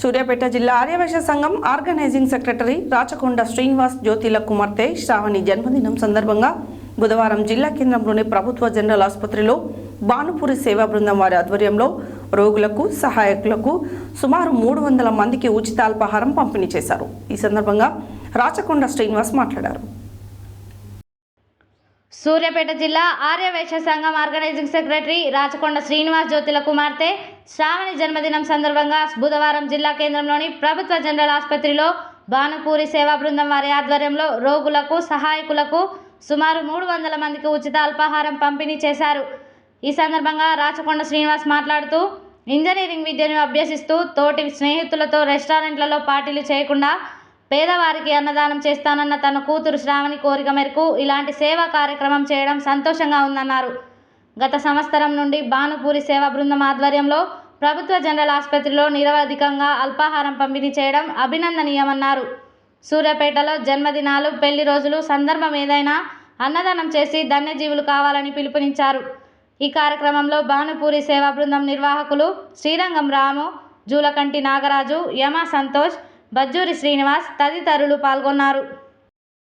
సూర్యాపేట జిల్లా ఆర్యవైశ్య సంఘం organising secretary Rachakonda Srinivas జ్యోతిల కుమార్తె శ్రావణి జన్మదినం సందర్భంగా బుధవారం జిల్లా కేంద్రంలోని ప్రభుత్వ జనరల్ ఆసుపత్రిలో భానుపురి సేవా బృందం వారి ఆధ్వర్యంలో రోగులకు సహాయకులకు సుమారు మూడు వందల మందికి ఉచిత అల్పాహారం పంపిణీ చేశారు. ఈ సందర్భంగా రాచకొండ శ్రీనివాస్ మాట్లాడారు. సూర్యాపేట జిల్లా ఆర్య వైశ్య సంఘం ఆర్గనైజింగ్ సెక్రటరీ రాచకొండ శ్రీనివాస్ జ్యోతిల కుమార్తె శ్రావణి జన్మదినం సందర్భంగా బుధవారం జిల్లా కేంద్రంలోని ప్రభుత్వ జనరల్ ఆసుపత్రిలో భానుపూరి సేవా బృందం వారి ఆధ్వర్యంలో రోగులకు సహాయకులకు సుమారు మూడు వందల మందికి ఉచిత అల్పాహారం పంపిణీ చేశారు. ఈ సందర్భంగా రాచకొండ శ్రీనివాస్ మాట్లాడుతూ ఇంజనీరింగ్ విద్యను అభ్యసిస్తూ తోటి స్నేహితులతో రెస్టారెంట్లలో పార్టీలు చేయకుండా పేదవారికి అన్నదానం చేస్తానన్న తన కూతురు శ్రావణి కోరిక మేరకు ఇలాంటి సేవా కార్యక్రమం చేయడం సంతోషంగా ఉందన్నారు. గత సంవత్సరం నుండి భానుపూరి సేవా బృందం ఆధ్వర్యంలో ప్రభుత్వ జనరల్ ఆసుపత్రిలో నిరవధికంగా అల్పాహారం పంపిణీ చేయడం అభినందనీయమన్నారు. సూర్యాపేటలో జన్మదినాలు పెళ్ళి రోజులు సందర్భం ఏదైనా అన్నదానం చేసి ధన్యజీవులు కావాలని పిలుపునిచ్చారు. ఈ కార్యక్రమంలో భానుపూరి సేవా బృందం నిర్వాహకులు శ్రీరంగం రాము జూలకంటి నాగరాజు యమ సంతోష్ బజ్జూరి శ్రీనివాస్ తదితరులు పాల్గొన్నారు.